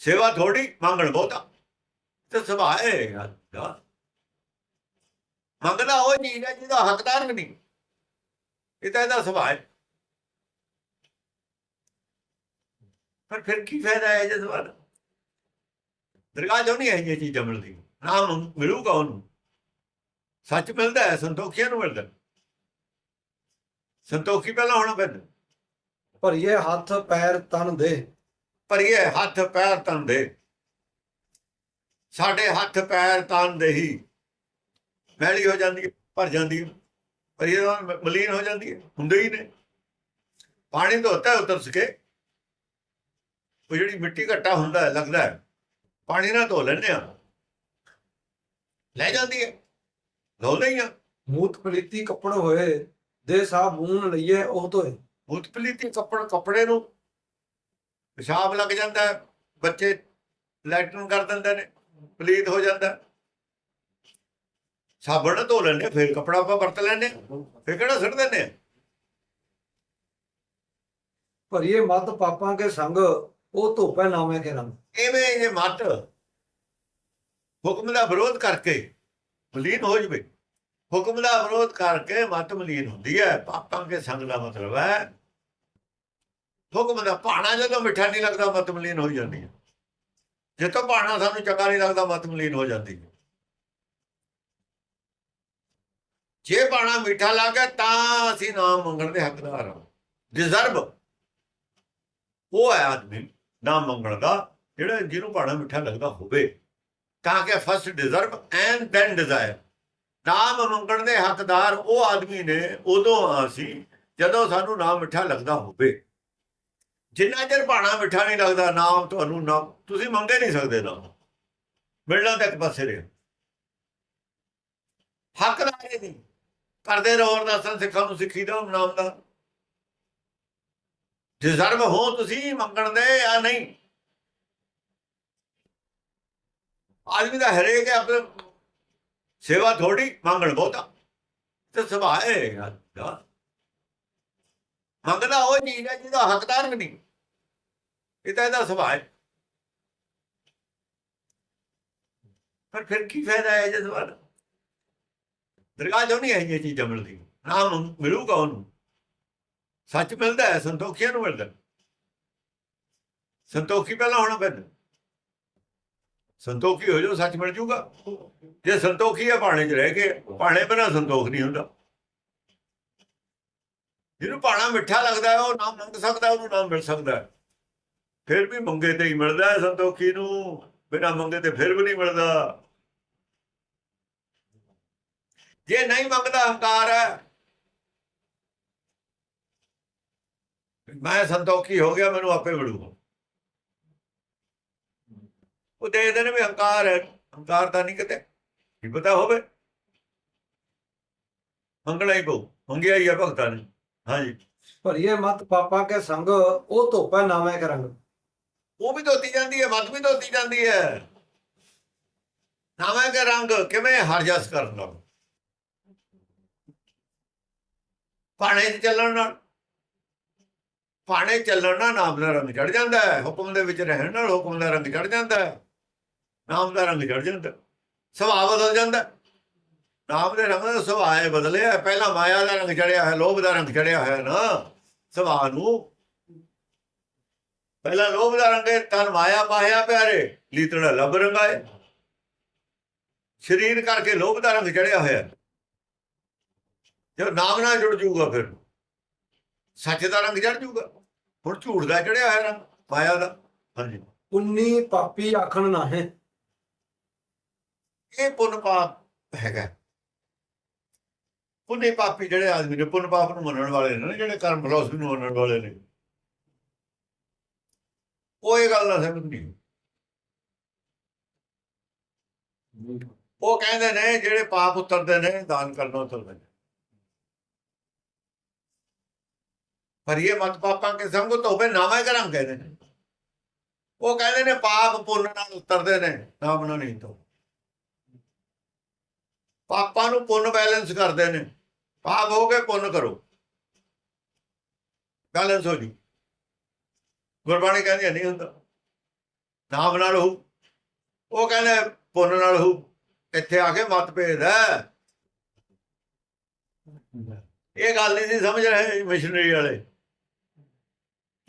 ਸੇਵਾ ਥੋੜੀ, ਮੰਗਣ ਬਹੁਤਾ। ਤੇ ਸੁਭਾਅ ਮੰਗਣਾ ਉਹ ਚੀਜ਼ ਹੈ ਜਿਹਦਾ ਹੱਕਦਾਰ ਨਹੀਂ। ਇਹ ਤਾਂ ਇਹਦਾ ਸੁਭਾਅ ਹੈ। ਪਰ ਫਿਰ ਕੀ ਫਾਇਦਾ ਹੈ ਜੇ ਦਾ ਦਰਗਾਹ ਜੋ ਨਹੀਂ ਹੈ ਇਹ ਚੀਜ਼ ਮਿਲਦੀ ਨਾਮ ਮਿਲੂਗਾ ਉਹਨੂੰ। ਸੱਚ ਮਿਲਦਾ ਹੈ, ਸੰਤੋਖੀਆਂ ਨੂੰ ਮਿਲਦਾ ਸੰਤੋਖੀ ਪਹਿਲਾਂ ਹੋਣਾ ਪੈਂਦਾ। ਭਰੀਏ ਹੱਥ, ਪੈਰ, ਤਨ ਦੇ ਇਹ ਹੱਥ ਪੈਰ ਤਨ ਦੇ। ਸਾਡੇ ਹੱਥ ਪੈਰ ਤਨ ਦੇ ਹੀ ਮੈਲੀ ਹੋ ਜਾਂਦੀ ਹੈ ਭਰ ਜਾਂਦੀ ਹੈ। ਮ- ਮਲੀਨ ਹੋ ਜਾਂਦੀ ਹੈ ਹੁੰਦੇ ਹੀ ਨੇ। ਪਾਣੀ ਧੋਤਾ ਉਤਰ ਸਕੇ। ਉਹ ਜਿਹੜੀ ਮਿੱਟੀ ਘੱਟਾ ਹੁੰਦਾ ਹੈ ਲੱਗਦਾ ਹੈ। ਪਾਣੀ ਨਾਲ ਧੋ ਲੈਂਦੇ ਆ ਲੈ ਜਾਂਦੀ ਹੈ। ਧੋਦੇ ਹੀ ਆ ਮੂਤ ਪਲੀਤੀ ਕੱਪੜ ਹੋਏ ਦੇ ਸਾਬੂਨ ਲਈਏ ਉਹ ਤੋਏ ਉਤਪਲੀਤੀ ਕੱਪੜ ਕੱਪੜੇ ਨੂੰ ਪਿਸ਼ਾਬ ਲੱਗ ਜਾਂਦਾ ਬੱਚੇ ਲੈਟਰਨ ਕਰ ਦਿੰਦੇ ਨੇ ਪਲੀਤ ਹੋ ਜਾਂਦਾ। ਸਾਬਣ ਨਾਲ ਧੋ ਲੈਂਦੇ ਫਿਰ ਕੱਪੜਾ ਆਪਾਂ ਵਰਤ ਲੈਂਦੇ ਫਿਰ ਕਿਹੜਾ ਸੁੱਟ ਦਿੰਦੇ ਭਰੀਏ ਮਤ ਪਾਪਾਂ ਕੇ ਸੰਗ ਉਹ ਧੋਪੈ ਨਾਮੇ ਕੇ ਰੰਗ। ਐਵੇਂ ਇਹ ਮਤ ਹੁਕਮ ਦਾ ਵਿਰੋਧ ਕਰਕੇ ਮਲੀਨ ਹੋ ਜਵੇ। ਹੁਕਮ ਦਾ ਵਿਰੋਧ ਕਰਕੇ ਮਤ ਮਲੀਨ ਹੁੰਦੀ ਹੈ। ਪਾਪਾਂ ਕੇ ਸੰਗ ਦਾ ਮਤਲਬ ਹੈ ਹੁਕਮ ਦਾ ਭਾਣਾ ਜਦੋਂ ਮਿੱਠਾ ਨਹੀਂ ਲੱਗਦਾ, ਮਤ ਮਲੀਨ ਹੋ ਜਾਂਦੀ ਹੈ। ਜੇ ਤਾਂ ਪਾਣਾ ਸਾਨੂੰ ਚੰਗਾ ਨਹੀਂ ਲੱਗਦਾ, ਮਤ ਮਲੀਨ ਹੋ ਜਾਂਦੀ ਹੈ। ਜੇ ਪਾਣਾ ਮਿੱਠਾ ਲੱਗੇ ਤਾਂ ਅਸੀਂ ਨਾਮ ਮੰਗਣ ਦੇ ਹੱਕਦਾਰ ਹਾਂ। ਡਿਜ਼ਰਵ ਉਹ ਹੈ ਆਦਮੀ, ਨਾਮ ਮੰਗਣ ਦਾ, ਜਿਹੜਾ ਜਿਹਨੂੰ ਪਾਣਾ ਮਿੱਠਾ ਲੱਗਦਾ ਹੋਵੇ। ਤਾਂ ਕਿ first deserve and then desire ਨਾਮ ਮੰਗਣ ਦੇ ਹੱਕਦਾਰ ਉਹ ਆਦਮੀ ਨੇ, ਉਦੋਂ ਅਸੀਂ, ਜਦੋਂ ਸਾਨੂੰ ਨਾਮ ਮਿੱਠਾ ਲੱਗਦਾ ਹੋਵੇ। ਜਿੰਨਾ ਚਿਰ ਭਾਣਾ ਮਿੱਠਾ ਨਹੀਂ ਲੱਗਦਾ ਨਾਮ ਤੁਹਾਨੂੰ ਨਾਮ ਤੁਸੀਂ ਮੰਗੇ ਨਹੀਂ ਸਕਦੇ ਨਾਮ ਮਿਲਣਾ ਤਾਂ ਇੱਕ ਪਾਸੇ ਰਿਹਾ। ਹੱਕਦਾਰ ਇਹ ਨਹੀਂ। ਕਰਦੇ ਰਹੋ ਅਰਦਾਸਾਂ, ਸਿੱਖਾਂ ਨੂੰ ਸਿੱਖੀ ਦਾ ਨਾਮ ਦਾ। ਡਿਜ਼ਰਵ ਹੋ ਤੁਸੀਂ, ਮੰਗਣ ਦੇ ਜਾਂ ਨਹੀਂ। ਆਦਮੀ ਦਾ ਹਰੇਕ ਹੈ, ਆਪਣੇ ਸੇਵਾ ਥੋੜੀ ਮੰਗਣ ਬਹੁਤਾ। ਤੇ ਸੁਭਾਅ ਹੈ ਦਾ। ਮੰਗਦਾ ਉਹ ਚੀਜ਼ ਹੈ ਜਿਹਦਾ ਹੱਕਦਾਰ ਵੀ ਨਹੀਂ। ਇਹ ਤਾਂ ਇਹਦਾ ਸੁਭਾਅ ਹੈ। ਪਰ ਫਿਰ ਕੀ ਫਾਇਦਾ ਹੈ ਜੇ ਸਵਾਲ ਦਰਗਾਹ ਜੋ ਨਹੀਂ ਹੈ ਇਹ ਮਿਲਦੀਆਂ। ਨਾ ਨਾਮ ਮਿਲੂਗਾ ਉਹਨੂੰ। ਸੱਚ ਮਿਲਦਾ ਹੈ, ਸੰਤੋਖੀਆਂ ਨੂੰ ਮਿਲਦਾ ਸੰਤੋਖੀ ਪਹਿਲਾਂ ਹੋਣਾ ਪੈਂਦਾ। ਸੰਤੋਖੀ ਹੋ ਜਾਓ, ਸੱਚ ਮਿਲ ਜੂਗਾ। ਜੇ ਸੰਤੋਖੀ ਹੈ ਬਾਣੇ 'ਚ ਰਹਿ ਕੇ ਬਾਣੇ ਬਿਨਾ ਸੰਤੋਖ ਨਹੀਂ ਹੁੰਦਾ। ਜਿਹਨੂੰ ਬਾਣਾ ਮਿੱਠਾ ਲੱਗਦਾ ਹੈ, ਉਹ ਨਾਮ ਮੰਗ ਸਕਦਾ, ਉਹਨੂੰ ਨਾਮ ਮਿਲ ਸਕਦਾ ਹੈ। ਫਿਰ ਵੀ ਮੰਗੇ ਤੇ ਹੀ ਮਿਲਦਾ ਸੰਤੋਖੀ ਨੂੰ, ਬਿਨਾ ਮੰਗੇ ਤੇ ਫਿਰ ਵੀ ਨਹੀਂ ਮਿਲਦਾ। ਜੇ ਨਹੀਂ ਮੰਗਦਾ ਹੰਕਾਰ ਹੈ, ਮੈਂ ਸੰਤੋਖੀ ਹੋ ਗਿਆ, ਮੈਨੂੰ ਆਪੇ ਮਿਲੂਗਾ। ਉਹ ਦੇਖਦੇ ਨੇ ਵੀ ਹੰਕਾਰ ਹੈ, ਹੰਕਾਰ ਤਾਂ ਨਹੀਂ ਕਿਤੇ, ਕੀ ਪਤਾ ਹੋਵੇ। ਮੰਗਣਾ ਹੀ ਪਊ, ਮੰਗਿਆ ਹੀ ਆ ਭਗਤਾਂ ਨੇ। ਹਾਂਜੀ। ਭਰੀਏ ਮਤ ਪਾਪਾ ਕੇ ਸੰਗ, ਉਹ ਧੋਪਾ ਨਾਮੇ ਕਰੰਗ। ਉਹ ਵੀ ਧੋਤੀ ਜਾਂਦੀ ਹੈ ਮਤ ਵੀ ਧੋਤੀ ਜਾਂਦੀ ਹੈ। ਨਾਵੇਂ ਕੇ ਰੰਗ ਕਿਵੇਂ ਹਰ ਜਸ ਕਰਨ ਨਾਲ ਪਾਣੇ ਚੱਲਣ ਨਾਲ। ਪਾਣੇ ਚੱਲਣ ਨਾਲ ਨਾਮ ਦਾ ਰੰਗ ਚੜ ਜਾਂਦਾ ਹੈ। ਹੁਕਮ ਦੇ ਵਿੱਚ ਰਹਿਣ ਨਾਲ ਹੁਕਮ ਦਾ ਰੰਗ ਚੜ ਜਾਂਦਾ ਹੈ। ਨਾਮ ਦਾ ਰੰਗ ਚੜ ਜਾਂਦਾ ਸੁਭਾਅ ਬਦਲ ਜਾਂਦਾ ਨਾਮ ਦੇ ਰੰਗ ਦਾ ਸੁਭਾਅ ਬਦਲਿਆ ਪਹਿਲਾਂ ਮਾਇਆ ਦਾ ਰੰਗ ਚੜਿਆ ਹੈ, ਲੋਭ ਦਾ ਰੰਗ ਚੜਿਆ ਹੋਇਆ ਨਾ। ਸੁਭਾਅ ਨੂੰ ਪਹਿਲਾ ਲੋਭ ਦਾ ਰੰਗ ਹੈ ਤਨ ਮਾਇਆ ਪਾਹਿਆ ਪਿਆਰੇ ਲੀਤੜਾ ਲੱਭ ਰੰਗਾਏ। ਸਰੀਰ ਕਰਕੇ ਲੋਭ ਦਾ ਰੰਗ ਚੜਿਆ ਹੋਇਆ। ਜੇ ਨਾਮ ਨਾਲ ਜੁੜ ਜੂਗਾ ਫਿਰ ਸੱਚ ਦਾ ਰੰਗ ਚੜ ਜੂਗਾ ਹੁਣ ਝੂਠ ਦਾ ਚੜਿਆ ਹੋਇਆ ਰੰਗ ਮਾਇਆ ਦਾ। ਹਾਂਜੀ। ਪੁੰਨੀ ਪਾਪੀ ਆਖਣ ਨਾਹੇ। ਇਹ ਪੁੰਨ ਪਾਪ ਹੈਗਾ। ਪੁੰਨੇ ਪਾਪੀ ਜਿਹੜੇ ਆਦਮੀ ਨੇ ਪੁੰਨ ਪਾਪ ਨੂੰ ਮੰਨਣ ਵਾਲੇ ਨੇ ਨਾ, ਜਿਹੜੇ ਕਰਮ ਫਿਲਾਸਫੀ ਨੂੰ ਮੰਨਣ ਵਾਲੇ ਨੇ। ਉਹ ਇਹ ਗੱਲ ਨਾਲ ਸਹਿਮਤ ਨਹੀਂ ਉਹ ਕਹਿੰਦੇ ਨੇ, ਜਿਹੜੇ ਪਾਪ ਉਤਰਦੇ ਨੇ, ਦਾਨ ਕਰਨਾ ਉਤਰਦੇ ਨੇ। ਪਰ ਇਹ ਮਤ ਪਾਪਾਂ ਕੇ ਸੰਗ ਤੋਬੇ ਨਾਮੇ ਕਰਾਂ ਕਹਿੰਦੇ ਨੇ ਉਹ ਕਹਿੰਦੇ ਨੇ, ਪਾਪ ਪੁੰਨ ਨਾਲ ਉਤਰਦੇ ਨੇ, ਨਾਮ ਨਾਲ ਨਹੀਂ ਤੋ। ਪਾਪਾਂ ਨੂੰ ਪੁੰਨ ਬੈਲੈਂਸ ਕਰਦੇ ਨੇ। ਪਾਪ ਹੋ ਗਏ, ਪੁੰਨ ਕਰੋ। ਬੈਲੈਂਸ ਹੋ ਜੀ। ਗੁਰਬਾਣੀ ਕਹਿੰਦੀ ਹੈ, ਨਹੀਂ ਹੁੰਦਾ। ਨਾਮ ਨਾਲ ਹੋ ਉਹ ਕਹਿੰਦੇ ਪੁੰਨ ਨਾਲ ਹੋ ਇੱਥੇ ਆ ਕੇ ਮਤਭੇਦ ਹੈ। ਇਹ ਗੱਲ ਨਹੀਂ ਸੀ ਸਮਝ ਰਹੇ ਮਿਸ਼ਨਰੀ ਵਾਲੇ।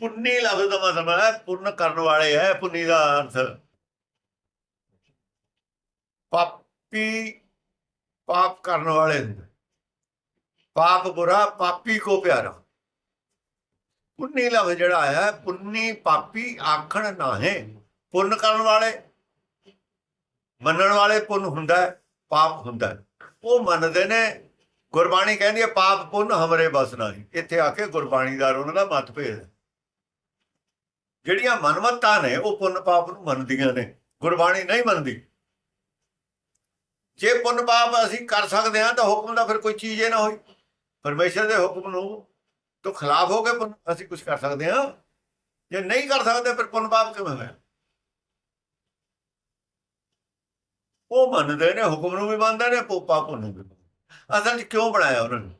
ਪੁੰਨੀ ਲਫ਼ਜ਼ ਦਾ ਮਤਲਬ ਹੈ ਪੁੰਨ ਕਰਨ ਵਾਲੇ ਹੈ ਪੁੰਨੀ ਦਾ ਅਰਥ। ਪਾਪੀ ਪਾਪ ਕਰਨ ਵਾਲੇ ਹੁੰਦੇ। ਪਾਪ ਬੁਰਾ ਪਾਪੀ ਕੋ ਪਿਆਰਾ। ਪੁੰਨੀ ਲਵ ਜਿਹੜਾ ਆਇਆ ਹੈ, ਪੁੰਨੀ ਪਾਪੀ ਆਖਣ ਨਾਹੇ ਪੁੰਨ ਕਰਨ ਵਾਲੇ ਮੰਨਣ ਵਾਲੇ ਪੁੰਨ ਹੁੰਦਾ ਪਾਪ ਹੁੰਦਾ ਉਹ ਮੰਨਦੇ ਨੇ ਗੁਰਬਾਣੀ ਕਹਿੰਦੀ ਹੈ ਪਾਪ ਪੁੰਨ ਹਮਰੇ ਬਸ ਨਹੀਂ। ਇੱਥੇ ਆ ਕੇ ਗੁਰਬਾਣੀ ਦਾ ਉਹਨਾਂ ਦਾ ਮਤਭੇਦ ਹੈ। ਜਿਹੜੀਆਂ ਮਨਮਤਾਂ ਨੇ ਉਹ ਪੁੰਨ ਪਾਪ ਨੂੰ ਮੰਨਦੀਆਂ ਨੇ। ਗੁਰਬਾਣੀ ਨਹੀਂ ਮੰਨਦੀ। ਜੇ ਪੁੰਨ ਪਾਪ ਅਸੀਂ ਕਰ ਸਕਦੇ ਹਾਂ ਤਾਂ ਹੁਕਮ ਦਾ ਫਿਰ ਕੋਈ ਚੀਜ਼ ਹੀ ਨਾ ਹੋਈ। ਪਰਮੇਸ਼ਰ ਦੇ ਹੁਕਮ ਨੂੰ ਤੋਂ ਖਿਲਾਫ ਹੋ ਕੇ ਅਸੀਂ ਕੁਝ ਕਰ ਸਕਦੇ ਹਾਂ। ਜੇ ਨਹੀਂ ਕਰ ਸਕਦੇ, ਫਿਰ ਪੁੰਨ ਪਾਪ ਕਿਵੇਂ ਹੋਇਆ? ਉਹ ਮੰਨਦੇ ਨੇ, ਹੁਕਮ ਨੂੰ ਵੀ ਮੰਨਦੇ ਨੇ, ਪੋ- ਪਾਪ ਨੂੰ ਵੀ ਅਸਲ 'ਚ ਕਿਉਂ ਬਣਾਇਆ ਉਹਨਾਂ ਨੇ?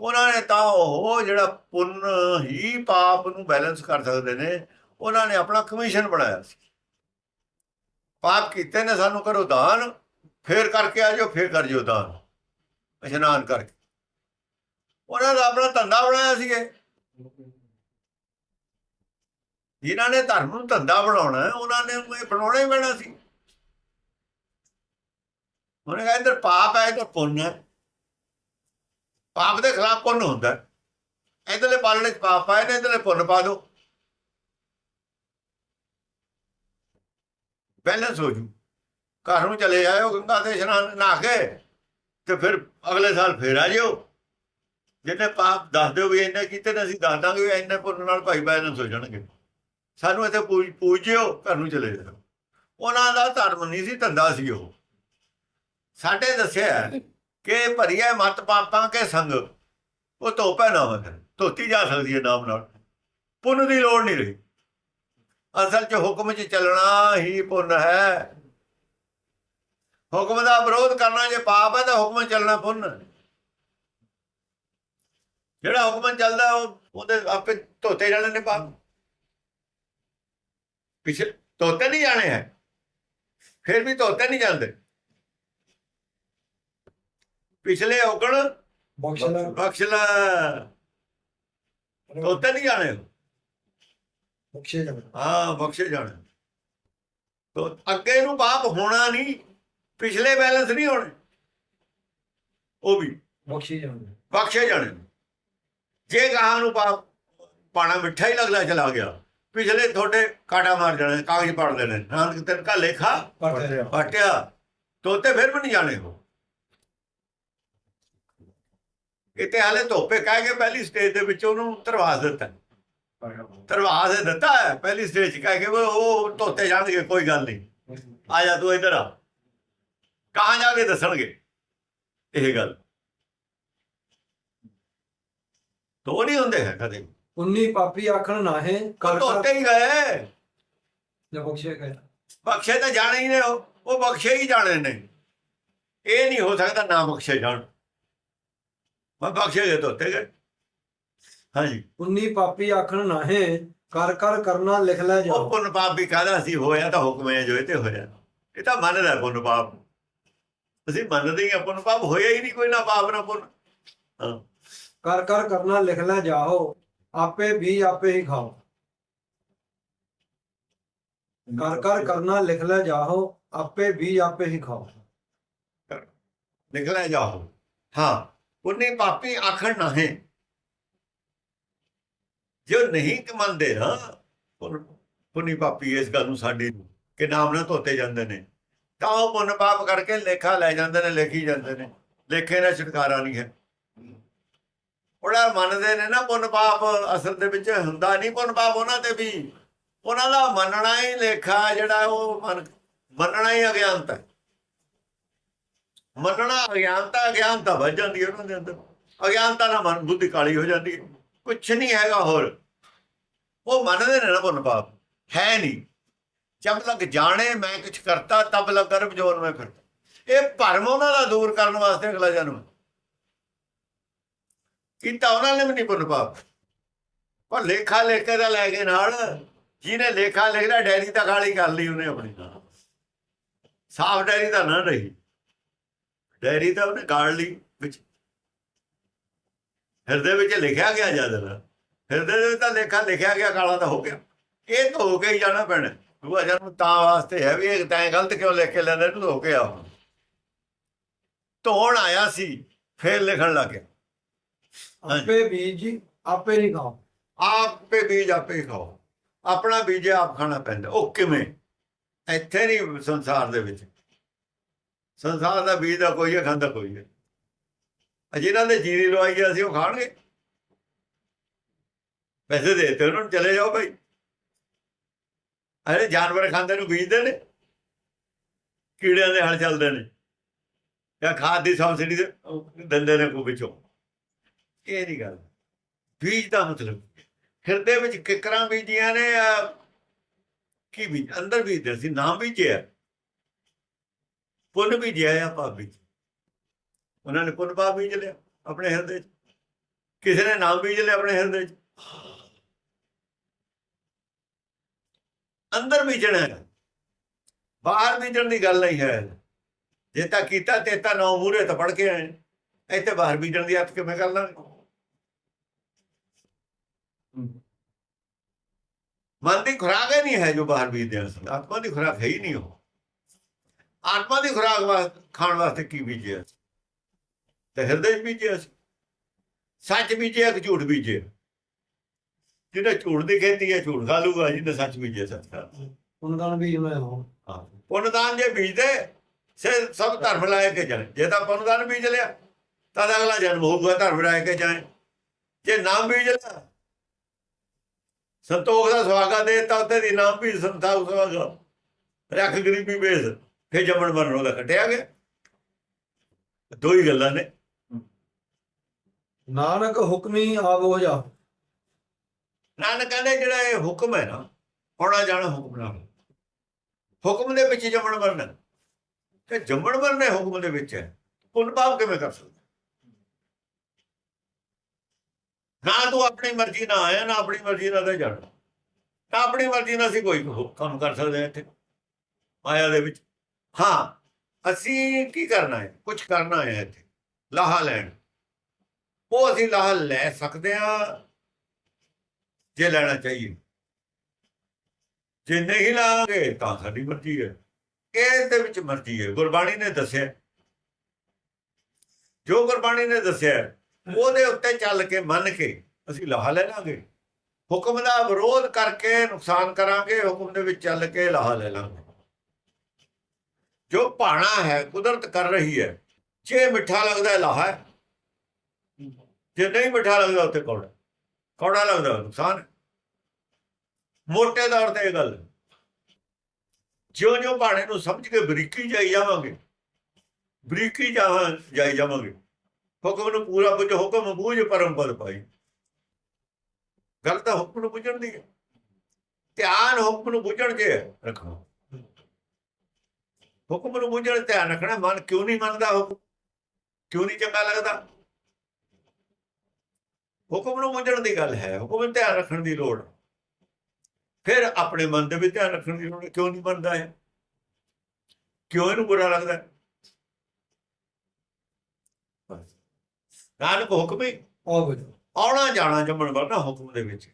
ਉਹਨਾਂ ਨੇ ਤਾਂ ਉਹ ਜਿਹੜਾ ਪੁੰਨ ਹੀ ਪਾਪ ਨੂੰ ਬੈਲੈਂਸ ਕਰ ਸਕਦੇ ਨੇ, ਉਹਨਾਂ ਨੇ ਆਪਣਾ ਕਮਿਸ਼ਨ ਬਣਾਇਆ ਸੀ। ਪਾਪ ਕੀਤੇ ਨੇ ਸਾਨੂੰ ਕਰੋ ਦਾਨ, ਫੇਰ ਕਰਕੇ ਆ ਜਾਓ, ਫੇਰ ਕਰ ਜਿਓ ਦਾਨ। ਇਸ਼ਨਾਨ ਕਰਕੇ। ਉਹਨਾਂ ਦਾ ਆਪਣਾ ਧੰਦਾ ਬਣਾਇਆ ਸੀ ਇਹ ਜਿਨ੍ਹਾਂ ਨੇ ਧਰਮ ਨੂੰ ਧੰਦਾ ਬਣਾਉਣਾ ਉਹਨਾਂ ਨੇ ਇਹ ਬਣਾਉਣਾ ਹੀ ਪੈਣਾ ਸੀ। ਉਹਨੇ ਕਹਿੰਦਾ ਇੱਧਰ ਪਾਪ ਹੈ, ਇੱਧਰ ਪੁੰਨ ਹੈ। ਪਾਪ ਦੇ ਖਿਲਾਫ ਪੁੰਨ ਹੁੰਦਾ ਹੈ। ਇੱਧਰਲੇ ਪਾਲਣੇ ਪਾਪ ਆਏ ਨੇ, ਇੱਧਰਲੇ ਪੁੰਨ ਪਾ ਦਿਓ। ਬੈਲੈਂਸ ਹੋ ਜੂ। ਘਰ ਨੂੰ ਚਲੇ ਜਾਇਓ, ਗੰਗਾ ਤੇ ਇਸ਼ਨਾਨ ਨਹਾ ਕੇ ਤੇ ਫਿਰ ਅਗਲੇ ਸਾਲ ਫੇਰ ਆ ਜਿਓ। ਜਿਹਨੇ ਪਾਪ ਦੱਸ ਦਿਓ ਵੀ ਇੰਨੇ ਕੀਤੇ ਨੇ, ਅਸੀਂ ਦੱਸ ਦਾਂਗੇ ਵੀ ਇੰਨੇ ਪੁੰਨ ਨਾਲ ਭਾਈ ਬੈਲੈਂਸ ਹੋ ਜਾਣਗੇ। ਸਾਨੂੰ ਇੱਥੇ ਪੂਜ, ਪੂਜਿਓ, ਘਰ ਨੂੰ ਚਲੇ ਜਾਓ। ਉਹਨਾਂ ਦਾ ਧਰਮ ਨਹੀਂ ਸੀ, ਧੰਦਾ ਸੀ ਉਹ। ਸਾਡੇ ਦੱਸਿਆ ਕਿ ਭਰੀਏ ਮਤ ਪਾਪਾਂ ਕੇ ਸੰਗ, ਉਹ ਧੋਪੈ ਨਾ ਹੋਵੇ ਧੋਤੀ ਜਾ ਸਕਦੀ ਹੈ ਨਾਮ ਨਾਲ। ਪੁੰਨ ਦੀ ਲੋੜ ਨਹੀਂ ਰਹੀ। ਅਸਲ 'ਚ ਹੁਕਮ 'ਚ ਚੱਲਣਾ ਹੀ ਪੁੰਨ ਹੈ। ਹੁਕਮ ਦਾ ਵਿਰੋਧ ਕਰਨਾ ਜੇ ਪਾਪ ਹੈ ਤਾਂ ਹੁਕਮ ਚੱਲਣਾ ਪੁੰਨ। ਹੈ। ਜਿਹੜਾ ਹੁਕਮ ਚੱਲਦਾ ਉਹ ਉਹਦੇ ਆਪੇ ਧੋਤੇ ਜਾਣੇ ਨੇ ਪਾਪ ਪਿਛੇ ਧੋਤੇ ਨਹੀਂ ਜਾਣੇ ਹੈ। ਫਿਰ ਵੀ ਧੋਤੇ ਨਹੀਂ ਜਾਂਦੇ। ਪਿਛਲੇ ਔਗਣ ਬਖਸ਼ ਲੈ। ਬਖਸ਼ ਲੈ। ਧੋਤੇ ਨਹੀਂ ਜਾਣੇ। ਬਖਸ਼ੇ ਜਾਵੇ ਹਾਂ ਬਖਸ਼ੇ ਜਾਣੇ। ਤੋ ਅੱਗੇ ਨੂੰ ਪਾਪ ਹੋਣਾ ਨਹੀਂ ਪਿਛਲੇ ਬੈਲੈਂਸ ਨਹੀਂ ਹੋਣੇ। ਉਹ ਵੀ ਬਖਸ਼ੀ ਜਾਵੇ ਬਖਸ਼ੇ ਜਾਣੇ। ਜੇ ਗਾਹਾਂ ਨੂੰ ਪਾਣਾ ਮਿੱਠਾ ਹੀ ਲੱਗਦਾ ਚਲਾ ਗਿਆ ਪਿਛਲੇ ਤੁਹਾਡੇ ਕਾਟਾ ਮਾਰ ਜਾਣੇ ਕਾਗਜ਼ ਪੜ ਦੇਣੇ ਨਾਨਕ ਤਿਨ ਕਾ ਲੇਖਾ ਪੜਦੇ ਪਟਿਆ ਤੋਤੇ ਫਿਰ ਵੀ ਨਹੀਂ ਜਾਣੇ ਹੋ ਇਤੇ ਹਾਲੇ ਧੋਪੇ ਕਹਿ ਕੇ ਪਹਿਲੀ ਸਟੇਜ ਦੇ ਵਿੱਚ ਉਹਨੂੰ ਧਰਵਾਸ ਦਿੱਤਾ। ਧਰਵਾਸ ਦਿੱਤਾ ਹੈ ਪਹਿਲੀ ਸਟੇਜ 'ਚ ਕਹਿ ਕੇ ਉਹ ਧੋਤੇ ਜਾਣਗੇ ਕੋਈ ਗੱਲ ਨਹੀਂ ਆ ਜਾ ਤੂੰ ਇੱਧਰ ਆ। ਕਹਾਂ ਜਾ ਕੇ ਦੱਸਣਗੇ? ਇਹ ਗੱਲ। ਤੋ ਨਹੀਂ ਹੁੰਦੇ ਹੈ ਕਦੇ ਉਨੀ ਪਾਪੀ ਆਖਣ ਨਾਹੇ ਉਹ ਕਰ ਧੋਤੇ ਹੀ ਗਏ। ਜਾਂ ਬਖਸ਼ੇ ਗਏ। ਬਖਸ਼ੇ ਤਾਂ ਜਾਣੇ ਹੀ ਨੇ ਉਹ ਉਹ ਬਖਸ਼ੇ ਹੀ ਜਾਣੇ ਨੇ। ਇਹ ਨਹੀਂ ਹੋ ਸਕਦਾ ਨਾ ਬਖਸ਼ੇ ਜਾਣ। ਮੈਂ ਬਖਸ਼ੇ ਗਏ ਧੋਤੇ ਗਏ। ਹਾਂਜੀ। ਉਨੀ ਪਾਪੀ ਆਖਣ ਨਾਹੇ ਕਰ ਕਰ ਕਰਨਾ ਲਿਖ ਲੈ ਉਹ ਜਾਓ ਪੁੰਨ ਪਾਪ ਵੀ ਕਾਹਦਾ? ਸੀ ਹੋਇਆ ਤਾਂ ਹੁਕਮ ਹੈ ਜੋ ਇਹ ਤੇ ਹੋਇਆ। ਇਹ ਤਾਂ ਮੰਨਦਾ ਪੁੰਨ ਪਾਪ। ਅਸੀਂ ਮੰਨਦੇ ਹੀ ਹਾਂ ਪੁੰਨ ਪਾਪ ਹੋਇਆ ਹੀ ਨਹੀਂ ਕੋਈ ਨਾ ਪਾਪ ਨਾ ਪੁੰਨ। ਹਾਂ। ਕਰ ਕਰ ਕਰਨਾ ਲਿਖ ਲੈ ਜਾਓ ਆਪੇ ਵੀ ਆਪੇ ਹੀ ਖਾਓ। ਕਰ ਕਰ ਕਰਨਾ ਲਿਖ ਲੈ ਜਾਓ ਆਪੇ ਵੀ ਆਪੇ ਹੀ ਖਾਓ। ਲਿਖ ਲੈ ਜਾਓ ਹਾਂ ਪੁੰਨੀ ਪਾਪੀ ਆਖਣ ਨਾ ਹੈ। ਜੋ ਨਹੀਂ ਕਿ ਮੰਨਦੇ ਨਾ, ਪੁੰਨ- ਪਾਪੀ ਇਸ ਗੱਲ ਨੂੰ ਸਾਡੀ ਨੂੰ, ਕਿ ਨਾਮ ਨਾਲ ਧੋਤੇ ਜਾਂਦੇ ਨੇ। ਤਾਂ ਉਹ ਪੁੰਨ ਪਾਪ ਕਰਕੇ ਲੇਖਾ ਲੈ ਜਾਂਦੇ ਨੇ, ਲਿਖੀ ਜਾਂਦੇ ਨੇ। ਲੇਖੇ ਨਾਲ ਛੁਟਕਾਰਾ ਨਹੀਂ ਹੈ। ਉਹਨਾਂ ਮੰਨਦੇ ਨੇ ਨਾ ਪੁੰਨ ਪਾਪ ਅਸਲ ਦੇ ਵਿੱਚ ਹੁੰਦਾ ਨਹੀਂ, ਪੁੰਨ ਪਾਪ ਉਹਨਾਂ ਤੇ ਵੀ। ਉਹਨਾਂ ਦਾ ਮੰਨਣਾ ਹੀ ਲੇਖਾ ਜਿਹੜਾ ਉਹ ਮੰਨ- ਮੰਨਣਾ ਹੀ ਅਗਿਆਨਤਾ ਮੰਨਣਾ ਅਗਿਆਨਤਾ ਅਗਿਆਨਤਾ ਵੱਜ ਜਾਂਦੀ ਹੈ ਉਹਨਾਂ ਦੇ ਅੰਦਰ। ਅਗਿਆਨਤਾ ਨਾਲ ਮਨ ਬੁੱਧੀ ਕਾਲੀ ਹੋ ਜਾਂਦੀ ਹੈ। ਕੁਛ ਨਹੀਂ ਹੈਗਾ ਹੋਰ। ਉਹ ਮੰਨਦੇ ਨੇ ਨਾ ਪੁੰਨ ਪਾਪ। ਹੈ ਨਹੀਂ। ਜਬ ਤੱਕ ਜਾਣੇ ਮੈਂ ਕੁਛ ਕਰਤਾ, ਤਬ ਲਗ ਗਰਭ ਜੋਨ ਮੈਂ ਫਿਰ ਇਹ ਭਰਮ ਉਹਨਾਂ ਦਾ ਦੂਰ ਕਰਨ ਵਾਸਤੇ ਅਗਲਾ ਜਨਮ ਕੀਤਾ ਉਹਨਾਂ ਨੇ ਵੀ ਨਹੀਂ ਪੁੰਨ ਪਾਪ ਪਰ ਲੇਖਾ ਲੇਖੇ ਦਾ ਲੈ ਕੇ ਨਾਲ ਜਿਹਨੇ ਲੇਖਾ ਲਿਖਦਾ, ਡੈਰੀ ਤਾਂ ਖਾਲੀ ਕਰ ਲਈ ਉਹਨੇ ਆਪਣੀ ਸਾਫ਼ ਡੈਰੀ ਤਾਂ ਨਾ ਰਹੀ। ਡੈਰੀ ਤਾਂ ਉਹਨੇ ਗਾੜ ਲਈ ਵਿੱਚ। ਹਿਰਦੇ ਵਿੱਚ ਲਿਖਿਆ ਗਿਆ ਜਦ ਹਿਰਦੇ ਦੇ ਵਿੱਚ ਤਾਂ ਲੇਖਾ ਲਿਖਿਆ ਗਿਆ, ਕਾਲਾ ਤਾਂ ਹੋ ਗਿਆ। ਇਹ ਧੋ ਕੇ ਹੀ ਜਾਣਾ ਪੈਣਾ। ਉਹ ਅਜਰ ਤਾਂ ਵਾਸਤੇ ਹੈ ਵੀ ਇਹ ਤਾਂ ਗਲਤ ਕਿਉਂ ਲਿਖ ਕੇ ਲੈਂਦਾ? ਇਹਨੂੰ ਧੋ ਕੇ ਆ ਧੋਣ ਆਇਆ ਸੀ, ਫੇਰ ਲਿਖਣ ਲੱਗ ਗਿਆ। ਆਪੇ ਬੀਜ ਆਪੇ ਨਹੀਂ ਖਾਓ। ਆਪੇ ਬੀਜ ਆਪੇ ਹੀ ਖਾਓ। ਆਪਣਾ ਬੀਜ ਆਪ ਖਾਣਾ ਪੈਂਦਾ। ਉਹ ਕਿਵੇਂ? ਇੱਥੇ ਨਹੀਂ ਸੰਸਾਰ ਦੇ ਵਿੱਚ। ਸੰਸਾਰ ਦਾ ਬੀਜ ਦਾ ਕੋਈ ਖਾਂਦਾ ਕੋਈ ਹੈ। ਜਿਨ੍ਹਾਂ ਦੇ ਜੀਰੀ ਲਵਾਈ ਹੈ ਅਸੀਂ ਉਹ ਖਾਣਗੇ। ਪੈਸੇ ਦੇ ਤੇ ਉਹਨਾਂ ਨੂੰ ਚਲੇ ਜਾਓ ਭਾਈ ਅਰੇ ਜਾਨਵਰ ਖਾਂਦੇ ਨੂੰ ਬੀਜਦੇ ਨੇ। ਕੀੜਿਆਂ ਦੇ ਹਲ ਚੱਲਦੇ ਨੇ। ਜਾਂ ਖਾਦ ਦੀ ਸਬਸਿਡੀ ਦਿੰਦੇ ਨੇ ਕੋ ਵਿੱਚੋਂ। ਇਹ ਨਹੀਂ ਗੱਲ। ਬੀਜ ਦਾ ਮਤਲਬ ਹਿਰਦੇ ਵਿੱਚ ਕਿਕਰਾਂ ਬੀਜੀਆਂ ਨੇ ਕੀ ਬੀਜ? ਅੰਦਰ ਬੀਜਦੇ ਸੀ ਨਾਮ ਬੀਜਿਆ। ਪੁੰਨ ਬੀਜਿਆ ਆ ਪਾਪ ਬੀਜ ਉਹਨਾਂ ਨੇ ਪੁੰਨ ਪਾਪ ਬੀਜ ਲਿਆ ਆਪਣੇ ਹਿਰਦੇ 'ਚ। ਕਿਸੇ ਨੇ ਨਾਮ ਬੀਜ ਲਿਆ ਆਪਣੇ ਹਿਰਦੇ 'ਚ। ਅੰਦਰ ਬੀਜਣਾ ਹੈ। ਬਾਹਰ ਬੀਜਣ ਦੀ ਗੱਲ ਨਹੀਂ ਹੈ। ਜੇ ਤਾਂ ਕੀਤਾ, ਤੇ ਤਾਂ ਨੌ ਮੂਰੇ ਤਾਂ ਪੜ ਕੇ ਆਏ ਇੱਥੇ ਬਾਹਰ ਬੀਜਣ ਦੀ ਹੱਥ ਕਿਵੇਂ ਕਰ ਲਾਂਗੇ? ਮਨ ਦੀ ਖੁਰਾਕ ਹੀ ਨਹੀਂ ਹੈ ਜੋ ਬਾਹਰ ਬੀਜਦੇ ਹਾਂ ਆਤਮਾ ਦੀ ਖੁਰਾਕ ਹੈ ਹੀ ਨਹੀਂ ਉਹ। ਆਤਮਾ ਦੀ ਖੁਰਾਕ ਵਾਸਤੇ ਖਾਣ ਵਾਸਤੇ ਕੀ ਬੀਜਿਆ? ਤੇ ਹਿਰਦੇ ਬੀਜਿਆ ਸੱਚ ਬੀਜਿਆ ਕਿ ਝੂਠ ਬੀਜਿਆ? ਜਿਹਨੇ ਝੂਠ ਦੀ ਖੇਤੀ ਹੈ ਝੂਠ ਖਾ ਲੂਗਾ ਜਿਹਨੇ ਸੱਚ ਬੀਜਿਆ ਸੱਚ ਖਾ। ਉਹਨਾਂ ਬੀਜ ਮੈਂ ਹਾਂ ਹਾਂ ਪੁੰਨਦਾਨ ਜੇ ਬੀਜਦੇ ਸੇ ਸਭ ਧਰਮ ਲਾਏ ਕੇ ਜਾਣ। ਜੇ ਤਾਂ ਪੁੰਨਦਾਨ ਬੀਜ ਲਿਆ ਤਾਂ ਅਗਲਾ ਜਨਮ ਹੋਊਗਾ ਧਰਮ ਲਾਏ ਕੇ ਜਾਏ ਜੇ ਨਾਮ ਬੀਜ ਲਿਆ ਸੰਤੋਖ ਦਾ ਸੁਹਾਗਾ ਦੇ ਤਾਂ ਉੱਤੇ ਦੀ ਨਾਮ ਵੀ ਸੰਤਾਪ ਸੁਹਾਗਾ ਰੱਖ ਗਰੀਬੀ ਬੇਸ ਫੇ ਜੰਮਣ ਮਰਨ ਉਹਦਾ ਕੱਟਿਆ ਗਿਆ। ਦੋ ਹੀ ਗੱਲਾਂ ਨੇ। ਨਾਨਕ ਹੁਕਮੀ ਆਵੋ ਜਾ। ਨਾਨਕ ਕਹਿੰਦੇ ਜਿਹੜਾ ਇਹ ਹੁਕਮ ਹੈ ਨਾ ਹੋਣਾ ਜਾਣਾ ਹੁਕਮ ਨਾਲ ਹੁਕਮ ਦੇ ਵਿੱਚ ਜੰਮਣ ਮਰਨਾ। ਤੇ ਜੰਮਣ ਮਰਨਾ ਹੁਕਮ ਦੇ ਵਿੱਚ ਹੈ। ਪੁੰਨ ਪਾਪ ਕਿਵੇਂ ਕਰ ਸਕਦਾ? ਨਾ ਤੂੰ ਆਪਣੀ ਮਰਜ਼ੀ ਨਾਲ ਆਇਆ, ਨਾ ਆਪਣੀ ਮਰਜ਼ੀ ਨਾਲ ਤੇ ਜਾਣਾ। ਨਾ ਆਪਣੀ ਮਰਜ਼ੀ ਨਾਲ ਅਸੀਂ ਕੋਈ ਹੁ- ਕੰਮ ਕਰ ਸਕਦੇ ਹਾਂ ਇੱਥੇ, ਮਾਇਆ ਦੇ ਵਿੱਚ। ਹਾਂ, ਅਸੀਂ ਕੀ ਕਰਨਾ ਹੈ? ਕੁਝ ਕਰਨਾ ਹੈ ਇੱਥੇ, ਲਾਹਾ ਲੈਣ। ਉਹ ਅਸੀਂ ਲਾਹਾ ਲੈ ਸਕਦੇ ਹਾਂ, ਜੇ ਲੈਣਾ ਚਾਹੀਏ। ਜੇ ਨਹੀਂ ਲਾਂਗੇ ਤਾਂ ਸਾਡੀ ਮਰਜ਼ੀ ਹੈ। ਇਹ ਦੇ ਵਿੱਚ ਮਰਜ਼ੀ ਹੈ। ਗੁਰਬਾਣੀ ਨੇ ਦੱਸਿਆ। ਜੋ ਗੁਰਬਾਣੀ ਨੇ ਦੱਸਿਆ ਉਹਦੇ ਉੱਤੇ ਚੱਲ ਕੇ ਮੰਨ ਕੇ ਅਸੀਂ ਲਾਹਾ ਲੈ ਲਾਂਗੇ। ਹੁਕਮ ਦਾ ਵਿਰੋਧ ਕਰਕੇ ਨੁਕਸਾਨ ਕਰਾਂਗੇ, ਹੁਕਮ ਦੇ ਵਿੱਚ ਚੱਲ ਕੇ ਲਾਹਾ ਲੈ ਲਾਂਗੇ। ਜੋ ਭਾਣਾ ਹੈ, ਕੁਦਰਤ ਕਰ ਰਹੀ ਹੈ, ਜੇ ਮਿੱਠਾ ਲੱਗਦਾ ਲਾਹਾ ਹੈ। ਜੇ ਨਹੀਂ ਮਿੱਠਾ ਲੱਗਦਾ, ਉੱਥੇ ਕੌੜਾ ਕੌੜਾ ਲੱਗਦਾ, ਨੁਕਸਾਨ ਹੈ। ਮੋਟੇ ਤੌਰ ਤੇ ਇਹ ਗੱਲ ਜਿਉਂ ਜਿਉਂ ਬਾਣੇ ਨੂੰ ਸਮਝ ਕੇ ਬਰੀਕੀ ਜਾਈ ਜਾਵਾਂਗੇ, ਬਰੀਕੀ ਜਾਵਾਂ ਜਾਈ ਜਾਵਾਂਗੇ। ਹੁਕਮ ਨੂੰ ਪੂਰਾ ਪੁੱਜ ਹੁਕਮ ਬੂਝ ਪਰਮ ਪਦ ਪਾਈ। ਗੱਲ ਤਾਂ ਹੁਕਮ ਨੂੰ ਬੁੱਝਣ ਦੀ ਹੈ। ਧਿਆਨ ਹੁਕਮ ਨੂੰ ਬੁੱਝਣ ਕੇ ਰੱਖਣਾ। ਹੁਕਮ ਨੂੰ ਬੁੱਝਣ ਧਿਆਨ ਰੱਖਣਾ, ਮਨ ਕਿਉਂ ਨਹੀਂ ਮੰਨਦਾ ਹੁਕਮ ਕਿਉਂ ਨਹੀਂ ਚੰਗਾ ਲੱਗਦਾ? ਹੁਕਮ ਨੂੰ ਬੁੱਝਣ ਦੀ ਗੱਲ ਹੈ, ਹੁਕਮ ਨੂੰ ਧਿਆਨ ਰੱਖਣ ਦੀ ਲੋੜ। ਫਿਰ ਆਪਣੇ ਮਨ ਦੇ ਵੀ ਧਿਆਨ ਰੱਖਣ ਦੀ ਲੋੜ ਕਿਉਂ ਨਹੀਂ ਮੰਨਦਾ ਹੈ ਕਿਉਂ ਇਹਨੂੰ ਬੁਰਾ ਲੱਗਦਾ ਹੈ? ਬਸ। ਨਾਨਕ ਹੁਕਮ ਆਉਣਾ ਜਾਣਾ ਜੰਮਣ ਵਰਨਾ ਹੁਕਮ ਦੇ ਵਿੱਚ।